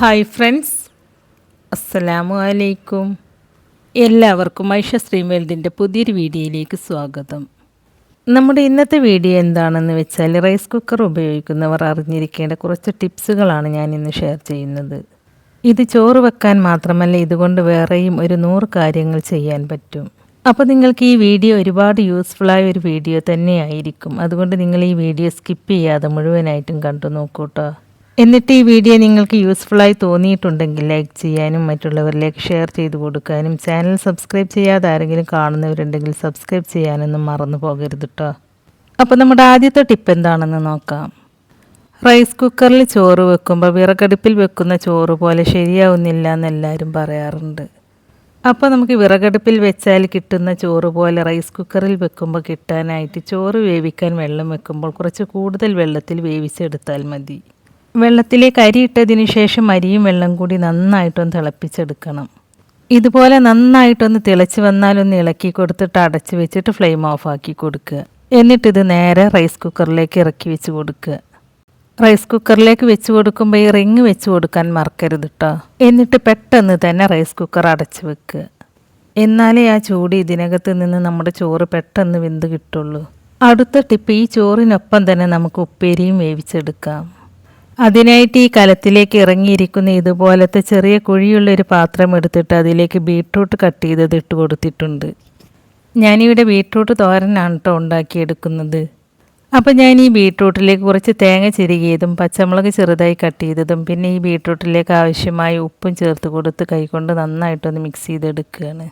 Hi friends. അസ്സലാമു അലൈക്കും. എല്ലാവർക്കും ഐഷ ശ്രീമേൽദിന്റെ പുതിയൊരു വീഡിയോയിലേക്ക് സ്വാഗതം. നമ്മുടെ ഇന്നത്തെ വീഡിയോ എന്താണെന്ന് വെച്ചാൽ റൈസ് കുക്കർ ഉപയോഗിക്കുന്നവർ അറിഞ്ഞിരിക്കേണ്ട കുറച്ച് ടിപ്സുകളാണ് ഞാൻ ഇന്ന് ഷെയർ ചെയ്യുന്നത്. ഇത് ചോറ് വെക്കാൻ മാത്രമല്ല ഇതുകൊണ്ട് വേറെയും ഒരു നൂറ് കാര്യങ്ങൾ ചെയ്യാൻ പറ്റും. അപ്പോൾ നിങ്ങൾക്ക് ഈ വീഡിയോ ഒരുപാട് യൂസ്ഫുള്ളായ ഒരു വീഡിയോ തന്നെയായിരിക്കും. അതുകൊണ്ട് നിങ്ങൾ ഈ വീഡിയോ സ്കിപ്പ് ചെയ്യാതെ മുഴുവനായിട്ടും കണ്ടു നോക്കൂട്ടോ എന്നിട്ട് ഈ വീഡിയോ നിങ്ങൾക്ക് യൂസ്ഫുള്ളായി തോന്നിയിട്ടുണ്ടെങ്കിൽ ലൈക്ക് ചെയ്യാനും മറ്റുള്ളവരിലേക്ക് ഷെയർ ചെയ്ത് കൊടുക്കാനും ചാനൽ സബ്സ്ക്രൈബ് ചെയ്യാതെ ആരെങ്കിലും കാണുന്നവരുണ്ടെങ്കിൽ സബ്സ്ക്രൈബ് ചെയ്യാനൊന്നും മറന്നു പോകരുത് കേട്ടോ അപ്പോൾ നമ്മുടെ ആദ്യത്തെ ടിപ്പ് എന്താണെന്ന് നോക്കാം. റൈസ് കുക്കറിൽ ചോറ് വെക്കുമ്പോൾ വിറകടുപ്പിൽ വെക്കുന്ന ചോറ് പോലെ ശരിയാവുന്നില്ല എന്ന് എല്ലാവരും പറയാറുണ്ട്. അപ്പോൾ നമുക്ക് വിറകടുപ്പിൽ വെച്ചാൽ കിട്ടുന്ന ചോറ് പോലെ റൈസ് കുക്കറിൽ വെക്കുമ്പോൾ കിട്ടാനായിട്ട് ചോറ് വേവിക്കാൻ വെള്ളം വെക്കുമ്പോൾ കുറച്ച് കൂടുതൽ വെള്ളത്തിൽ വേവിച്ചെടുത്താൽ മതി. വെള്ളത്തിലേക്ക് അരി ഇട്ടതിന് ശേഷം അരിയും വെള്ളം കൂടി നന്നായിട്ടൊന്ന് തിളപ്പിച്ചെടുക്കണം. ഇതുപോലെ നന്നായിട്ടൊന്ന് തിളച്ച് വന്നാലൊന്ന് ഇളക്കി കൊടുത്തിട്ട് അടച്ച് വെച്ചിട്ട് ഫ്ലെയിം ഓഫ് ആക്കി കൊടുക്കുക. എന്നിട്ടിത് നേരെ റൈസ് കുക്കറിലേക്ക് ഇറക്കി വെച്ച് കൊടുക്കുക. റൈസ് കുക്കറിലേക്ക് വെച്ച് കൊടുക്കുമ്പോൾ ഈ റിങ് വെച്ച് കൊടുക്കാൻ മറക്കരുത് കേട്ടോ എന്നിട്ട് പെട്ടെന്ന് തന്നെ റൈസ് കുക്കർ അടച്ച് വെക്കുക. എന്നാലേ ആ ചൂട് ഇതിനകത്ത് നിന്ന് നമ്മുടെ ചോറ് പെട്ടെന്ന് വെന്ത് കിട്ടുള്ളൂ. അടുത്ത ടിപ്പ് ഈ ചോറിനൊപ്പം തന്നെ നമുക്ക് ഉപ്പേരിയും വേവിച്ചെടുക്കാം. അതിനായിട്ട് ഈ കലത്തിലേക്ക് ഇറങ്ങിയിരിക്കുന്ന ഇതുപോലത്തെ ചെറിയ കുഴിയുള്ള ഒരു പാത്രം എടുത്തിട്ട് അതിലേക്ക് ബീട്രൂട്ട് കട്ട് ചെയ്തത് ഇട്ട് കൊടുത്തിട്ടുണ്ട്. ഞാനിവിടെ ബീട്രൂട്ട് തോരനാണ് കേട്ടോ ഉണ്ടാക്കിയെടുക്കുന്നത്. അപ്പോൾ ഞാൻ ഈ ബീട്രൂട്ടിലേക്ക് കുറച്ച് തേങ്ങ ചിരുകിയതും പച്ചമുളക് ചെറുതായി കട്ട് ചെയ്തതും പിന്നെ ഈ ബീട്രൂട്ടിലേക്ക് ആവശ്യമായ ഉപ്പും ചേർത്ത് കൊടുത്ത് കൈകൊണ്ട് നന്നായിട്ടൊന്ന് മിക്സ് ചെയ്തെടുക്കുകയാണ്.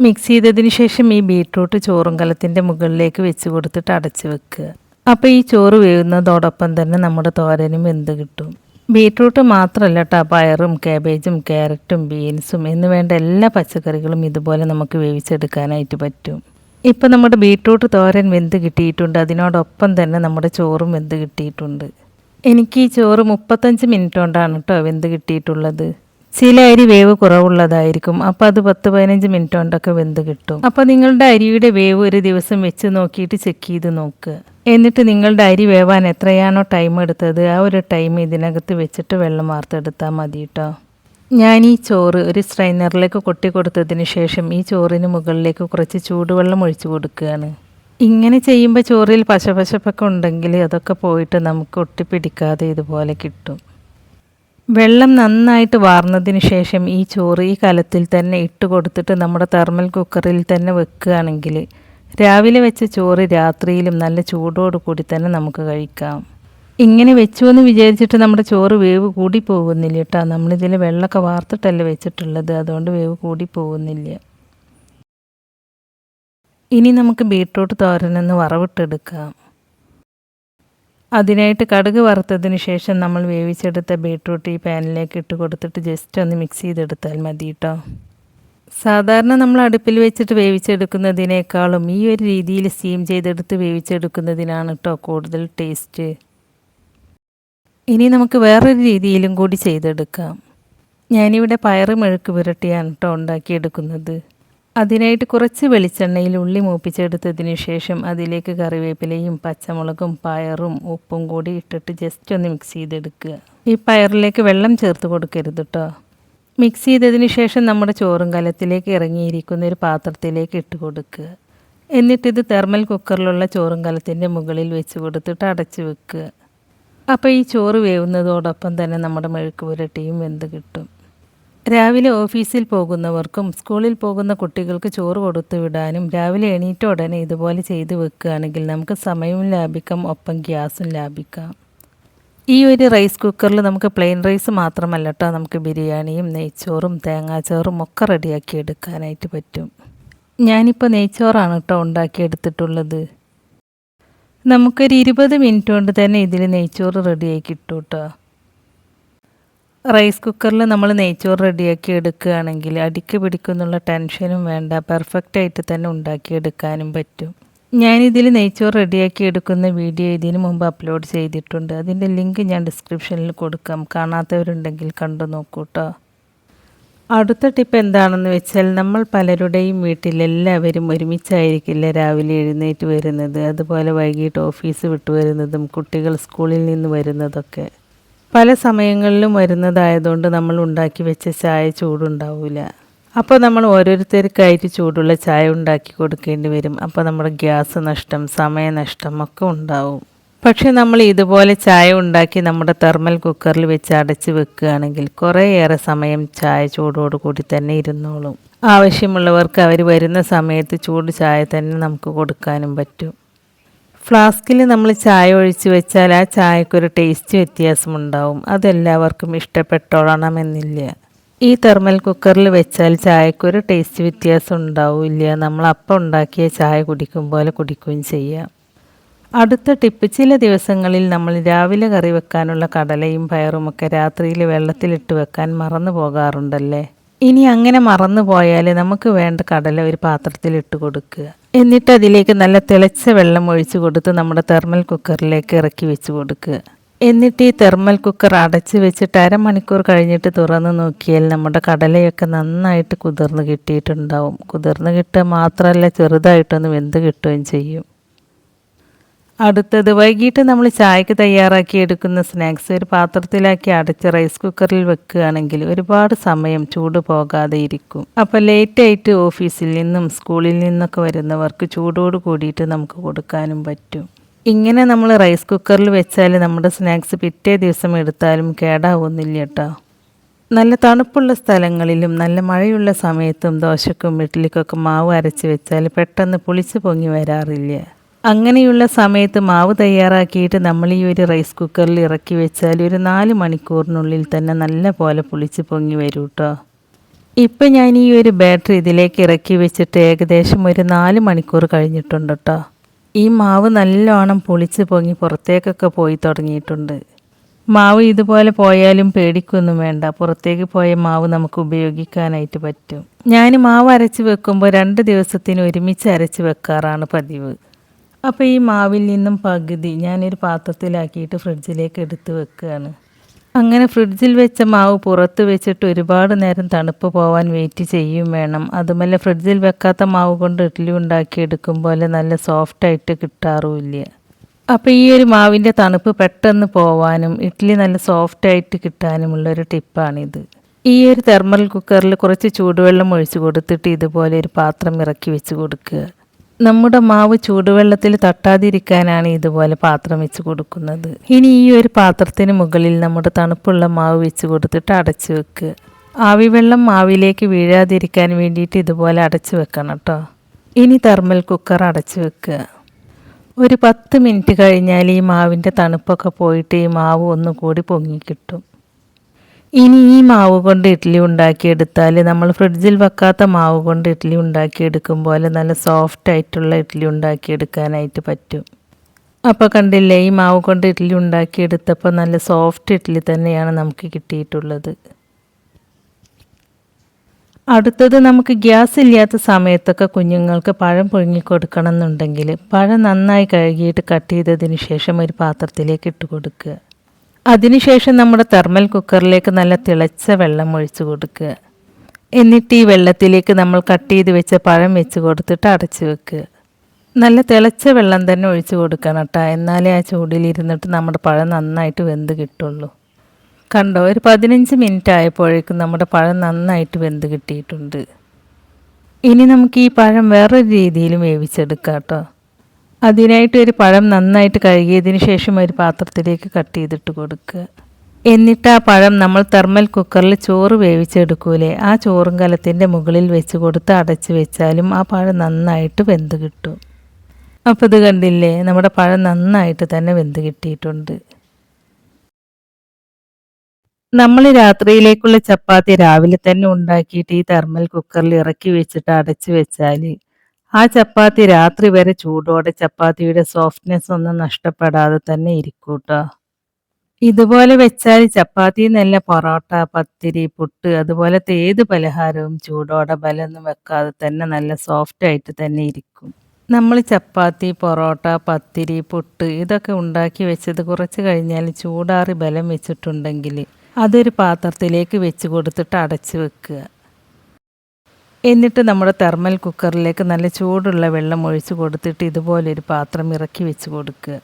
മിക്സ് ചെയ്തതിന് ശേഷം ഈ ബീട്രൂട്ട് ചോറും കലത്തിന്റെ മുകളിലേക്ക് വെച്ച് കൊടുത്തിട്ട് അടച്ച് വെക്കുക. അപ്പോൾ ഈ ചോറ് വേവുന്നതോടൊപ്പം തന്നെ നമ്മുടെ തോരനും വെന്ത് കിട്ടും? ബീട്രൂട്ട് മാത്രമല്ല കേട്ടോ പയറും കാബേജും ക്യാരറ്റും ബീൻസും എന്ന് വേണ്ട എല്ലാ പച്ചക്കറികളും ഇതുപോലെ നമുക്ക് വേവിച്ചെടുക്കാനായിട്ട് പറ്റും. ഇപ്പം നമ്മുടെ ബീട്രൂട്ട് തോരൻ വെന്ത് കിട്ടിയിട്ടുണ്ട്. അതിനോടൊപ്പം തന്നെ നമ്മുടെ ചോറും വെന്ത് കിട്ടിയിട്ടുണ്ട്. എനിക്ക് ഈ ചോറ് മുപ്പത്തഞ്ച് മിനിറ്റ് കൊണ്ടാണ് കേട്ടോ വെന്ത് കിട്ടിയിട്ടുള്ളത്. ചില അരി വേവ് കുറവുള്ളതായിരിക്കും. അപ്പോൾ അത് പത്ത് പതിനഞ്ച് മിനിറ്റ് കൊണ്ടൊക്കെ വെന്ത് കിട്ടും. അപ്പോൾ നിങ്ങളുടെ അരിയുടെ വേവ് ഒരു ദിവസം വെച്ച് നോക്കിയിട്ട് ചെക്ക് ചെയ്ത് നോക്കുക എന്നിട്ട് നിങ്ങളുടെ അരി വേവാൻ എത്രയാണോ ടൈം എടുത്തത്? ആ ഒരു ടൈം ഇതിനകത്ത് വെച്ചിട്ട് വെള്ളം വാർത്തെടുത്താൽ മതി കേട്ടോ ഞാൻ ഈ ചോറ് ഒരു സ്ട്രൈനറിലേക്ക് കൊട്ടി കൊടുത്തതിന് ശേഷം ഈ ചോറിന് മുകളിലേക്ക് കുറച്ച് ചൂടുവെള്ളം ഒഴിച്ചു കൊടുക്കുകയാണ്. ഇങ്ങനെ ചെയ്യുമ്പോൾ ചോറിൽ പശപശപ്പൊക്കെ ഉണ്ടെങ്കിൽ അതൊക്കെ പോയിട്ട് നമുക്ക് ഒട്ടിപ്പിടിക്കാതെ ഇതുപോലെ കിട്ടും. വെള്ളം നന്നായിട്ട് വാർന്നതിന് ശേഷം ഈ ചോറ് ഈ കലത്തിൽ തന്നെ ഇട്ട് കൊടുത്തിട്ട് നമ്മുടെ തെർമൽ കുക്കറിൽ തന്നെ വെക്കുകയാണെങ്കിൽ രാവിലെ വെച്ച ചോറ് രാത്രിയിലും നല്ല ചൂടോട് കൂടി തന്നെ നമുക്ക് കഴിക്കാം. ഇങ്ങനെ വെച്ചു എന്ന് വിചാരിച്ചിട്ട് നമ്മുടെ ചോറ് വേവ് കൂടി പോകുന്നില്ല കേട്ടോ. നമ്മളിതിൽ വെള്ളമൊക്കെ വാർത്തിട്ടല്ലേ വെച്ചിട്ടുള്ളത്. അതുകൊണ്ട് വേവ് കൂടി പോകുന്നില്ല. ഇനി നമുക്ക് ബീട്രൂട്ട് തോരനെന്ന് വറവിട്ടെടുക്കാം. അതിനായിട്ട് കടുക് വറുത്തതിന് ശേഷം നമ്മൾ വേവിച്ചെടുത്ത ബീട്രൂട്ട് ഈ പാനിലേക്ക് ഇട്ട് കൊടുത്തിട്ട് ജസ്റ്റ് ഒന്ന് മിക്സ് ചെയ്തെടുത്താൽ മതി കേട്ടോ. സാധാരണ നമ്മൾ അടുപ്പിൽ വെച്ചിട്ട് വേവിച്ചെടുക്കുന്നതിനേക്കാളും ഈ ഒരു രീതിയിൽ സ്റ്റീം ചെയ്തെടുത്ത് വേവിച്ചെടുക്കുന്നതിനാണ് കേട്ടോ കൂടുതൽ ടേസ്റ്റ് ഇനി നമുക്ക് വേറൊരു രീതിയിലും കൂടി ചെയ്തെടുക്കാം. ഞാനിവിടെ പയറ് മെഴുക്ക് പുരട്ടിയാണ് കേട്ടോ ഉണ്ടാക്കിയെടുക്കുന്നത്. അതിനായിട്ട് കുറച്ച് വെളിച്ചെണ്ണയിൽ ഉള്ളി മൂപ്പിച്ചെടുത്തതിന് ശേഷം അതിലേക്ക് കറിവേപ്പിലയും പച്ചമുളകും പയറും ഉപ്പും കൂടി ഇട്ടിട്ട് ജസ്റ്റ് ഒന്ന് മിക്സ് ചെയ്തെടുക്കുക. ഈ പയറിലേക്ക് വെള്ളം ചേർത്ത് കൊടുക്കരുത് കേട്ടോ മിക്സ് ചെയ്തതിന് ശേഷം നമ്മുടെ ചോറും കലത്തിലേക്ക് ഇറങ്ങിയിരിക്കുന്ന ഒരു പാത്രത്തിലേക്ക് ഇട്ട് കൊടുക്കുക. എന്നിട്ടിത് തെർമൽ കുക്കറിലുള്ള ചോറും കലത്തിന്റെ മുകളിൽ വെച്ച് കൊടുത്തിട്ട് അടച്ച് വെക്കുക. അപ്പോൾ ഈ ചോറ് വേവുന്നതോടൊപ്പം തന്നെ നമ്മുടെ മെഴുക്ക് പുരട്ടിയും വെന്ത് കിട്ടും. രാവിലെ ഓഫീസിൽ പോകുന്നവർക്കും സ്കൂളിൽ പോകുന്ന കുട്ടികൾക്ക് ചോറ് കൊടുത്തു വിടാനും രാവിലെ എണീറ്റ ഉടനെ ഇതുപോലെ ചെയ്ത് വെക്കുകയാണെങ്കിൽ നമുക്ക് സമയവും ലാഭിക്കാം ഒപ്പം ഗ്യാസും ലാഭിക്കാം. ഈ ഒരു റൈസ് കുക്കറിൽ നമുക്ക് പ്ലെയിൻ റൈസ് മാത്രമല്ല കേട്ടോ നമുക്ക് ബിരിയാണിയും നെയ്ച്ചോറും തേങ്ങാച്ചോറും ഒക്കെ റെഡിയാക്കി എടുക്കാനായിട്ട് പറ്റും. ഞാനിപ്പോൾ നെയ്ച്ചോറാണ് കേട്ടോ ഉണ്ടാക്കിയെടുത്തിട്ടുള്ളത്. നമുക്കൊരു ഇരുപത് മിനിറ്റ് കൊണ്ട് തന്നെ ഇതിൽ നെയ്ച്ചോറ് റെഡിയാക്കി കിട്ടും കേട്ടോ റൈസ് കുക്കറിൽ നമ്മൾ നെയ്ച്ചോറ് റെഡിയാക്കി എടുക്കുകയാണെങ്കിൽ അടിക്ക് പിടിക്കുന്നുള്ള ടെൻഷനും വേണ്ട. പെർഫെക്റ്റായിട്ട് തന്നെ ഉണ്ടാക്കിയെടുക്കാനും പറ്റും. ഞാനിതിൽ നെയ്ച്ചോറ് റെഡിയാക്കി എടുക്കുന്ന വീഡിയോ ഇതിനു മുമ്പ് അപ്ലോഡ് ചെയ്തിട്ടുണ്ട്. അതിന്റെ ലിങ്ക് ഞാൻ ഡിസ്ക്രിപ്ഷനിൽ കൊടുക്കാം. കാണാത്തവരുണ്ടെങ്കിൽ കണ്ടു നോക്കൂ കേട്ടോ അടുത്ത ടിപ്പ് എന്താണെന്ന് വെച്ചാൽ നമ്മൾ പലരുടെയും വീട്ടിൽ വീട്ടിലെല്ലാവരും ഒരുമിച്ചായിരിക്കില്ല രാവിലെ എഴുന്നേറ്റ് വരുന്നത്? അതുപോലെ വൈകിട്ട് ഓഫീസ് വിട്ടു വരുന്നതും കുട്ടികൾ സ്കൂളിൽ നിന്ന് വരുന്നതൊക്കെ. പല സമയങ്ങളിലും വരുന്നതായതുകൊണ്ട് നമ്മൾ ഉണ്ടാക്കി വെച്ച ചായ ചൂടുണ്ടാവില്ല അപ്പോൾ നമ്മൾ ഓരോരുത്തർക്കായിട്ട് ചൂടുള്ള ചായ ഉണ്ടാക്കി കൊടുക്കേണ്ടി വരും. അപ്പോൾ നമ്മുടെ ഗ്യാസ് നഷ്ടം സമയനഷ്ടം ഒക്കെ ഉണ്ടാവും. പക്ഷേ നമ്മൾ ഇതുപോലെ ചായ ഉണ്ടാക്കി നമ്മുടെ തെർമൽ കുക്കറിൽ വെച്ച് അടച്ച് വെക്കുകയാണെങ്കിൽ കുറേയേറെ സമയം ചായ ചൂടോട് കൂടി തന്നെ ഇരുന്നോളും. ആവശ്യമുള്ളവർക്ക് അവർ വരുന്ന സമയത്ത് ചൂട് ചായ തന്നെ നമുക്ക് കൊടുക്കാനും പറ്റും. ഫ്ലാസ്കിൽ നമ്മൾ ചായ ഒഴിച്ച് വെച്ചാൽ ആ ചായക്കൊരു ടേസ്റ്റ് വ്യത്യാസമുണ്ടാവും. അതെല്ലാവർക്കും ഇഷ്ടപ്പെട്ടോളണമെന്നില്ല. ഈ തെർമൽ കുക്കറിൽ വെച്ചാൽ ചായക്കൊരു ടേസ്റ്റ് വ്യത്യാസം ഉണ്ടാവില്ല. നമ്മൾ അപ്പം ഉണ്ടാക്കിയ ചായ കുടിക്കും പോലെ കുടിക്കുകയും ചെയ്യാം. അടുത്ത ടിപ്പ് ചില ദിവസങ്ങളിൽ നമ്മൾ രാവിലെ കറി വെക്കാനുള്ള കടലയും പയറുമൊക്കെ രാത്രിയിൽ വെള്ളത്തിലിട്ട് വെക്കാൻ മറന്നു പോകാറുണ്ടല്ലേ? ഇനി അങ്ങനെ മറന്നു പോയാൽ നമുക്ക് വേണ്ട കടല ഒരു പാത്രത്തിൽ ഇട്ട് കൊടുക്കുക. എന്നിട്ട് അതിലേക്ക് നല്ല തിളച്ച വെള്ളം ഒഴിച്ചു കൊടുത്ത് നമ്മുടെ തെർമൽ കുക്കറിലേക്ക് ഇറക്കി വെച്ച് കൊടുക്കുക. എന്നിട്ട് ഈ തെർമൽ കുക്കർ അടച്ച് വെച്ചിട്ട് അരമണിക്കൂർ കഴിഞ്ഞിട്ട് തുറന്ന് നോക്കിയാൽ നമ്മുടെ കടലയൊക്കെ നന്നായിട്ട് കുതിർന്ന് കിട്ടിയിട്ടുണ്ടാവും. കുതിർന്ന് കിട്ടുക മാത്രമല്ല ചെറുതായിട്ടൊന്ന് വെന്ത് കിട്ടുകയും ചെയ്യും. അടുത്തത് വൈകിട്ട് നമ്മൾ ചായക്ക് തയ്യാറാക്കി എടുക്കുന്ന സ്നാക്സ് ഒരു പാത്രത്തിലാക്കി അടച്ച് റൈസ് കുക്കറിൽ വെക്കുകയാണെങ്കിൽ ഒരുപാട് സമയം ചൂട് പോകാതെ ഇരിക്കും. അപ്പോൾ ലേറ്റായിട്ട് ഓഫീസിൽ നിന്നും സ്കൂളിൽ നിന്നൊക്കെ വരുന്നവർക്ക് ചൂടോട് കൂടിയിട്ട് നമുക്ക് കൊടുക്കാനും പറ്റും. ഇങ്ങനെ നമ്മൾ റൈസ് കുക്കറിൽ വെച്ചാൽ നമ്മുടെ സ്നാക്സ് പിറ്റേ ദിവസം എടുത്താലും കേടാവുന്നില്ല കേട്ടോ. നല്ല തണുപ്പുള്ള സ്ഥലങ്ങളിലും നല്ല മഴയുള്ള സമയത്തും ദോശക്കും ഇഡ്ഡലിക്കൊക്കെ മാവ് അരച്ച് വെച്ചാൽ പെട്ടെന്ന് പുളിച്ച് പൊങ്ങി വരാറില്ല. അങ്ങനെയുള്ള സമയത്ത് മാവ് തയ്യാറാക്കിയിട്ട് നമ്മൾ ഈ ഒരു റൈസ് കുക്കറിൽ ഇറക്കി വെച്ചാൽ ഒരു നാല് മണിക്കൂറിനുള്ളിൽ തന്നെ നല്ല പോലെ പുളിച്ച് പൊങ്ങി വരും കേട്ടോ ഇപ്പം ഞാൻ ഈ ഒരു ബാറ്ററി ഇതിലേക്ക് ഇറക്കി വെച്ചിട്ട് ഏകദേശം ഒരു നാല് മണിക്കൂർ കഴിഞ്ഞിട്ടുണ്ട് കേട്ടോ ഈ മാവ് നല്ലോണം പുളിച്ച് പൊങ്ങി പുറത്തേക്കൊക്കെ പോയി തുടങ്ങിയിട്ടുണ്ട്. മാവ് ഇതുപോലെ പോയാലും പേടിക്കൊന്നും വേണ്ട. പുറത്തേക്ക് പോയ മാവ് നമുക്ക് ഉപയോഗിക്കാനായിട്ട് പറ്റും. ഞാൻ മാവ് അരച്ച് വെക്കുമ്പോൾ രണ്ട് ദിവസത്തിന് ഒരുമിച്ച് അരച്ച് വെക്കാറാണ് പതിവ്. അപ്പോൾ ഈ മാവിൽ നിന്നും പകുതി ഞാനൊരു പാത്രത്തിലാക്കിയിട്ട് ഫ്രിഡ്ജിലേക്ക് എടുത്ത് വെക്കുകയാണ് അങ്ങനെ ഫ്രിഡ്ജിൽ വെച്ച മാവ് പുറത്ത് വെച്ചിട്ട് ഒരുപാട് നേരം തണുപ്പ് പോവാൻ വെയിറ്റ് ചെയ്യും വേണം. അതുമല്ല ഫ്രിഡ്ജിൽ വെക്കാത്ത മാവ് കൊണ്ട് ഇഡ്ഡലി ഉണ്ടാക്കി എടുക്കുമ്പോൾ നല്ല സോഫ്റ്റായിട്ട് കിട്ടാറുമില്ല. അപ്പോൾ ഈ ഒരു മാവിന്റെ തണുപ്പ് പെട്ടെന്ന് പോവാനും ഇഡ്ഡലി നല്ല സോഫ്റ്റായിട്ട് കിട്ടാനുമുള്ള ഒരു ടിപ്പാണിത്. ഈ ഒരു തെർമൽ കുക്കറിൽ കുറച്ച് ചൂടുവെള്ളം ഒഴിച്ച് കൊടുത്തിട്ട് ഇതുപോലെ ഒരു പാത്രം ഇറക്കി വെച്ച് കൊടുക്കുക. നമ്മുടെ മാവ് ചൂടുവെള്ളത്തിൽ തട്ടാതിരിക്കാനാണ് ഇതുപോലെ പാത്രം വെച്ച് കൊടുക്കുന്നത്. ഇനി ഈ ഒരു പാത്രത്തിന് മുകളിൽ നമ്മുടെ തണുപ്പുള്ള മാവ് വെച്ച് കൊടുത്തിട്ട് അടച്ചു വെക്കുക ആവി വെള്ളം മാവിലേക്ക് വീഴാതിരിക്കാൻ വേണ്ടിയിട്ട് ഇതുപോലെ അടച്ചു വെക്കണം കേട്ടോ ഇനി തെർമൽ കുക്കർ അടച്ചു വെക്കുക ഒരു പത്ത് മിനിറ്റ് കഴിഞ്ഞാൽ ഈ മാവിന്റെ തണുപ്പൊക്കെ പോയിട്ട് ഈ മാവ് ഒന്നുകൂടി പൊങ്ങി കിട്ടും. ഇനി ഈ മാവ് കൊണ്ട് ഇഡ്ഡലി ഉണ്ടാക്കിയെടുത്താൽ നമ്മൾ ഫ്രിഡ്ജിൽ വെക്കാത്ത മാവ് കൊണ്ട് ഇഡ്ഡലി ഉണ്ടാക്കിയെടുക്കും പോലെ നല്ല സോഫ്റ്റ് ആയിട്ടുള്ള ഇഡ്ഡലി ഉണ്ടാക്കിയെടുക്കാനായിട്ട് പറ്റും. അപ്പോൾ കണ്ടില്ലേ ഈ മാവ് കൊണ്ട് ഇഡ്ഡലി ഉണ്ടാക്കിയെടുത്തപ്പോൾ നല്ല സോഫ്റ്റ് ഇഡ്ഡലി തന്നെയാണ് നമുക്ക് കിട്ടിയിട്ടുള്ളത്. അടുത്തത് നമുക്ക് ഗ്യാസ് ഇല്ലാത്ത സമയത്തൊക്കെ കുഞ്ഞുങ്ങൾക്ക് പഴം പുഴുങ്ങി കൊടുക്കണം എന്നുണ്ടെങ്കിൽ പഴം നന്നായി കഴുകിയിട്ട് കട്ട് ചെയ്തതിന് ശേഷം ഒരു പാത്രത്തിലേക്ക് ഇട്ട് കൊടുക്കുക. അതിനുശേഷം നമ്മുടെ തെർമൽ കുക്കറിലേക്ക് നല്ല തിളച്ച വെള്ളം ഒഴിച്ചു കൊടുക്കുക. എന്നിട്ട് ഈ വെള്ളത്തിലേക്ക് നമ്മൾ കട്ട് ചെയ്ത് വെച്ച പഴം വെച്ച് കൊടുത്തിട്ട് അടച്ചു വെക്കുക. നല്ല തിളച്ച വെള്ളം തന്നെ ഒഴിച്ചു കൊടുക്കണം കേട്ടോ. എന്നാലേ ആ ചൂടിലിരുന്നിട്ട് നമ്മുടെ പഴം നന്നായിട്ട് വെന്ത് കിട്ടുള്ളൂ. കണ്ടോ ഒരു പതിനഞ്ച് മിനിറ്റ് ആയപ്പോഴേക്കും നമ്മുടെ പഴം നന്നായിട്ട് വെന്ത് കിട്ടിയിട്ടുണ്ട്. ഇനി നമുക്ക് ഈ പഴം വേറൊരു രീതിയിലും വേവിച്ചെടുക്കാം കേട്ടോ. അതിനായിട്ട് ഒരു പഴം നന്നായിട്ട് കഴുകിയതിന് ശേഷം ഒരു പാത്രത്തിലേക്ക് കട്ട് ചെയ്തിട്ട് കൊടുക്കുക. എന്നിട്ട് ആ പഴം നമ്മൾ തെർമൽ കുക്കറിൽ ചോറ് വേവിച്ചെടുക്കൂലേ? ആ ചോറും കലത്തിന്റെ മുകളിൽ വെച്ച് കൊടുത്ത് അടച്ച് വെച്ചാലും ആ പഴം നന്നായിട്ട് വെന്ത് കിട്ടും. അപ്പോൾ ഇത് കണ്ടില്ലേ? നമ്മുടെ പഴം നന്നായിട്ട് തന്നെ വെന്ത് കിട്ടിയിട്ടുണ്ട്. നമ്മൾ രാത്രിയിലേക്കുള്ള ചപ്പാത്തി രാവിലെ തന്നെ ഉണ്ടാക്കിയിട്ട് ഈ തെർമൽ കുക്കറിൽ ഇറക്കി വെച്ചിട്ട് അടച്ച് വെച്ചാൽ ആ ചപ്പാത്തി രാത്രി വരെ ചൂടോടെ ചപ്പാത്തിയുടെ സോഫ്റ്റ്നെസ് ഒന്നും നഷ്ടപ്പെടാതെ തന്നെ ഇരിക്കൂട്ടോ. ഇതുപോലെ വെച്ചാൽ ചപ്പാത്തി എന്നല്ല പൊറോട്ട പത്തിരി പുട്ട് അതുപോലത്തെ ഏത് പലഹാരവും ചൂടോടെ ബലമൊന്നും വെക്കാതെ തന്നെ നല്ല സോഫ്റ്റ് ആയിട്ട് തന്നെ ഇരിക്കും. നമ്മൾ ചപ്പാത്തി പൊറോട്ട പത്തിരി പുട്ട് ഇതൊക്കെ ഉണ്ടാക്കി വെച്ചത് കുറച്ച് കഴിഞ്ഞാൽ ചൂടാറി ബലം വെച്ചിട്ടുണ്ടെങ്കിൽ അതൊരു പാത്രത്തിലേക്ക് വെച്ച് കൊടുത്തിട്ട് അടച്ചു വെക്കുക. എന്നിട്ട് നമ്മുടെ തെർമൽ കുക്കറിലേക്ക് നല്ല ചൂടുള്ള വെള്ളം ഒഴിച്ച് കൊടുത്തിട്ട് ഇതുപോലൊരു പാത്രം ഇറക്കി വെച്ച് കൊടുക്കുക.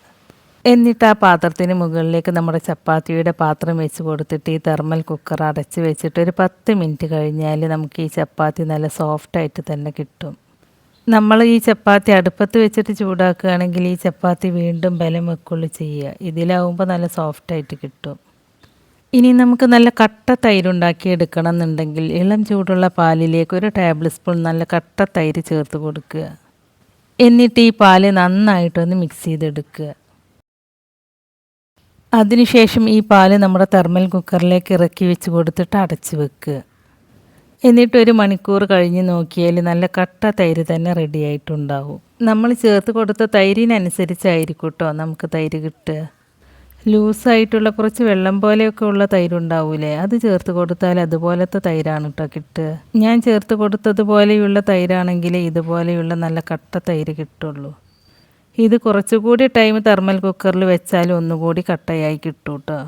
എന്നിട്ട് ആ പാത്രത്തിന് മുകളിലേക്ക് നമ്മുടെ ചപ്പാത്തിയുടെ പാത്രം വെച്ച് കൊടുത്തിട്ട് ഈ തെർമൽ കുക്കർ അടച്ച് വെച്ചിട്ട് ഒരു പത്ത് മിനിറ്റ് കഴിഞ്ഞാൽ നമുക്ക് ഈ ചപ്പാത്തി നല്ല സോഫ്റ്റായിട്ട് തന്നെ കിട്ടും. നമ്മൾ ഈ ചപ്പാത്തി അടുപ്പത്ത് വെച്ചിട്ട് ചൂടാക്കുകയാണെങ്കിൽ ഈ ചപ്പാത്തി വീണ്ടും ബലം വെക്കുള്ളൂ ചെയ്യുക. ഇതിലാവുമ്പോൾ നല്ല സോഫ്റ്റായിട്ട് കിട്ടും. ഇനി നമുക്ക് നല്ല കട്ട തൈര് ഉണ്ടാക്കി എടുക്കണം എന്നുണ്ടെങ്കിൽ ഇളം ചൂടുള്ള പാലിലേക്ക് ഒരു ടേബിൾ സ്പൂൺ നല്ല കട്ട തൈര് ചേർത്ത് കൊടുക്കുക. എന്നിട്ട് ഈ പാൽ നന്നായിട്ടൊന്ന് മിക്സ് ചെയ്തെടുക്കുക. അതിനുശേഷം ഈ പാൽ നമ്മുടെ തെർമൽ കുക്കറിലേക്ക് ഇറക്കി വെച്ച് കൊടുത്തിട്ട് അടച്ച് വെക്കുക. എന്നിട്ട് ഒരു മണിക്കൂർ കഴിഞ്ഞ് നോക്കിയാൽ നല്ല കട്ട തൈര് തന്നെ റെഡി ആയിട്ടുണ്ടാവും. നമ്മൾ ചേർത്ത് കൊടുത്ത തൈരിനനുസരിച്ചായിരിക്കും കേട്ടോ നമുക്ക് തൈര് കിട്ടുക. ലൂസായിട്ടുള്ള കുറച്ച് വെള്ളം പോലെയൊക്കെ ഉള്ള തൈരുണ്ടാവൂലേ? അത് ചേർത്ത് കൊടുത്താൽ അതുപോലത്തെ തൈരാണ് കേട്ടോ കിട്ടുക. ഞാൻ ചേർത്ത് കൊടുത്തതുപോലെയുള്ള തൈരാണെങ്കിൽ ഇതുപോലെയുള്ള നല്ല കട്ട തൈര് കിട്ടുള്ളൂ. ഇത് കുറച്ചുകൂടി ടൈം തെർമൽ കുക്കറിൽ വെച്ചാൽ ഒന്നുകൂടി കട്ടയായി കിട്ടും കേട്ടോ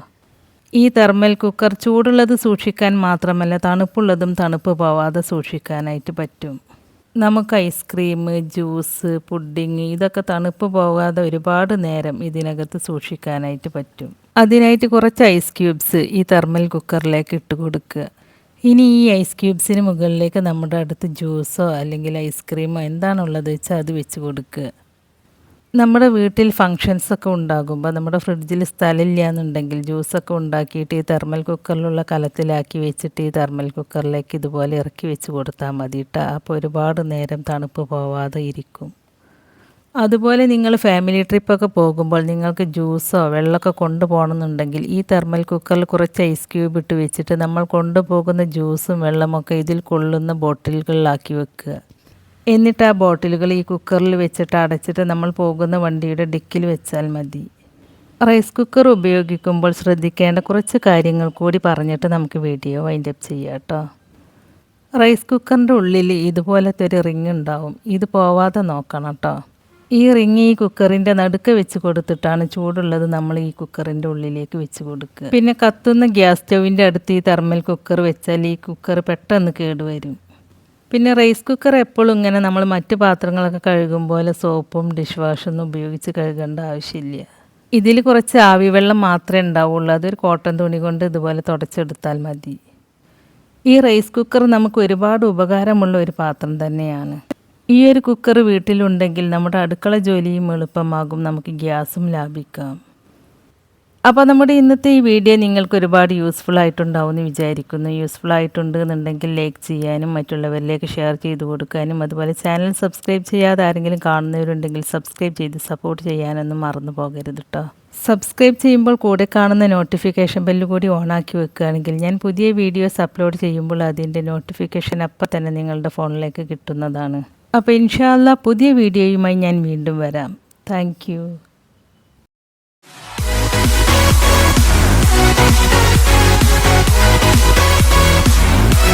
ഈ തെർമൽ കുക്കർ ചൂടുള്ളത് സൂക്ഷിക്കാൻ മാത്രമല്ല തണുപ്പുള്ളതും തണുപ്പ് പോവാതെ സൂക്ഷിക്കാനായിട്ട് പറ്റും. നമുക്ക് ഐസ്ക്രീം ജ്യൂസ് പുഡിങ് ഇതൊക്കെ തണുപ്പ് പോകാതെ ഒരുപാട് നേരം ഇതിനകത്ത് സൂക്ഷിക്കാനായിട്ട് പറ്റും. അതിനായിട്ട് കുറച്ച് ഐസ് ക്യൂബ്സ് ഈ തെർമൽ കുക്കറിലേക്ക് ഇട്ട് കൊടുക്കുക. ഇനി ഈ ഐസ് ക്യൂബ്സിന് മുകളിലേക്ക് നമ്മുടെ അടുത്ത് ജ്യൂസോ അല്ലെങ്കിൽ ഐസ്ക്രീമോ എന്താണുള്ളത് വെച്ചാൽ അത് വെച്ച് കൊടുക്കുക. നമ്മുടെ വീട്ടിൽ ഫങ്ഷൻസ് ഒക്കെ ഉണ്ടാകുമ്പോൾ നമ്മുടെ ഫ്രിഡ്ജിൽ സ്ഥലമില്ല എന്നുണ്ടെങ്കിൽ ജ്യൂസൊക്കെ ഉണ്ടാക്കിയിട്ട് ഈ തെർമൽ കുക്കറിലുള്ള കലത്തിലാക്കി വെച്ചിട്ട് ഈ തെർമൽ കുക്കറിലേക്ക് ഇതുപോലെ ഇറക്കി വെച്ച് കൊടുത്താൽ മതി കേട്ടോ അപ്പോൾ ഒരുപാട് നേരം തണുപ്പ് പോവാതെ ഇരിക്കും. അതുപോലെ നിങ്ങൾ ഫാമിലി ട്രിപ്പൊക്കെ പോകുമ്പോൾ നിങ്ങൾക്ക് ജ്യൂസോ വെള്ളമൊക്കെ കൊണ്ടുപോകണമെന്നുണ്ടെങ്കിൽ ഈ തെർമൽ കുക്കറിൽ കുറച്ച് ഐസ് ക്യൂബ് ഇട്ട് വെച്ചിട്ട് നമ്മൾ കൊണ്ടുപോകുന്ന ജ്യൂസും വെള്ളമൊക്കെ ഇതിൽ കൊള്ളുന്ന ബോട്ടിലുകളിലാക്കി വെക്കുക. എന്നിട്ട് ആ ബോട്ടിലുകൾ ഈ കുക്കറിൽ വെച്ചിട്ട് അടച്ചിട്ട് നമ്മൾ പോകുന്ന വണ്ടിയുടെ ഡിക്കിൽ വെച്ചാൽ മതി. റൈസ് കുക്കർ ഉപയോഗിക്കുമ്പോൾ ശ്രദ്ധിക്കേണ്ട കുറച്ച് കാര്യങ്ങൾ കൂടി പറഞ്ഞിട്ട് നമുക്ക് വീഡിയോ വൈൻഡ് അപ്പ് ചെയ്യാം കേട്ടോ. റൈസ് കുക്കറിന്റെ ഉള്ളിൽ ഇതുപോലത്തെ ഒരു റിങ് ഉണ്ടാവും. ഇത് പോവാതെ നോക്കണം കേട്ടോ. ഈ റിങ് ഈ കുക്കറിന്റെ നടുക്ക് വെച്ച് കൊടുത്തിട്ടാണ് ചൂടുള്ളത് നമ്മൾ ഈ കുക്കറിന്റെ ഉള്ളിലേക്ക് വെച്ച് കൊടുക്കുക. പിന്നെ കത്തുന്ന ഗ്യാസ് സ്റ്റൗവിന്റെ അടുത്ത് ഈ തെർമൽ കുക്കർ വെച്ചാൽ ഈ കുക്കർ പെട്ടെന്ന് കേടുവരും. പിന്നെ റൈസ് കുക്കർ എപ്പോഴും ഇങ്ങനെ നമ്മൾ മറ്റ് പാത്രങ്ങളൊക്കെ കഴുകും പോലെ സോപ്പും ഡിഷ് വാഷൊന്നും ഉപയോഗിച്ച് കഴുകേണ്ട ആവശ്യമില്ല. ഇതിൽ കുറച്ച് ആവി വെള്ളം മാത്രമേ ഉണ്ടാവുള്ളൂ. അതൊരു കോട്ടൺ തുണി കൊണ്ട് ഇതുപോലെ തുടച്ചെടുത്താൽ മതി. ഈ റൈസ് കുക്കർ നമുക്ക് ഒരുപാട് ഉപകാരമുള്ള ഒരു പാത്രം തന്നെയാണ്. ഈ ഒരു കുക്കർ വീട്ടിലുണ്ടെങ്കിൽ നമ്മുടെ അടുക്കള ജോലിയും എളുപ്പമാകും. നമുക്ക് ഗ്യാസും ലാഭിക്കാം. അപ്പോൾ നമ്മുടെ ഇന്നത്തെ ഈ വീഡിയോ നിങ്ങൾക്ക് ഒരുപാട് യൂസ്ഫുൾ ആയിട്ടുണ്ടാവും എന്ന് വിചാരിക്കുന്നു. യൂസ്ഫുൾ ആയിട്ടുണ്ട് എന്നുണ്ടെങ്കിൽ ലൈക്ക് ചെയ്യാനും മറ്റുള്ളവരിലേക്ക് ഷെയർ ചെയ്ത് കൊടുക്കാനും അതുപോലെ ചാനൽ സബ്സ്ക്രൈബ് ചെയ്യാതെ ആരെങ്കിലും കാണുന്നവരുണ്ടെങ്കിൽ സബ്സ്ക്രൈബ് ചെയ്ത് സപ്പോർട്ട് ചെയ്യാനൊന്നും മറന്നു പോകരുത് കേട്ടോ സബ്സ്ക്രൈബ് ചെയ്യുമ്പോൾ കൂടെ കാണുന്ന നോട്ടിഫിക്കേഷൻ ബെല്ല് കൂടി ഓണാക്കി വെക്കുകയാണെങ്കിൽ ഞാൻ പുതിയ വീഡിയോസ് അപ്ലോഡ് ചെയ്യുമ്പോൾ അതിന്റെ നോട്ടിഫിക്കേഷൻ അപ്പം തന്നെ നിങ്ങളുടെ ഫോണിലേക്ക് കിട്ടുന്നതാണ്. അപ്പോൾ ഇൻഷാല്ല പുതിയ വീഡിയോയുമായി ഞാൻ വീണ്ടും വരാം. താങ്ക്